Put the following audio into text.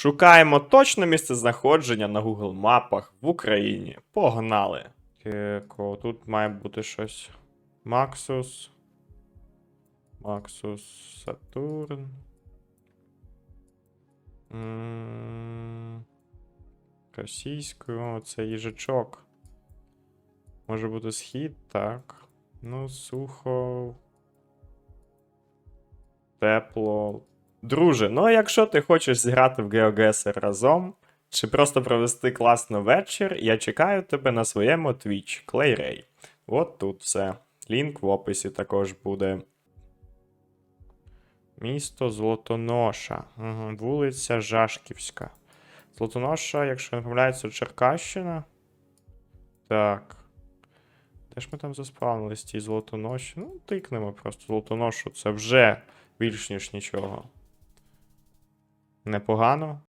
Шукаємо точне місце знаходження на Google мапах в Україні. Погнали. Кеко, тут має бути щось. Максус. Максус Сатурн. Російською, о, це їжачок. Може бути схід, так. Ну, сухо. Тепло. Друже, ну а якщо ти хочеш зіграти в GeoGuessr разом, чи просто провести класно вечір, я чекаю тебе на своєму Twitch, ClayRay. От тут все. Лінк в описі також буде. Місто Золотоноша. Угу. Вулиця Жашківська. Золотоноша, якщо не помиляється, Черкащина. Так. Де ж ми там заспавнились ті золотоноші? Ну, тикнемо просто золотоношу. Це вже більш ніж нічого. Непогано.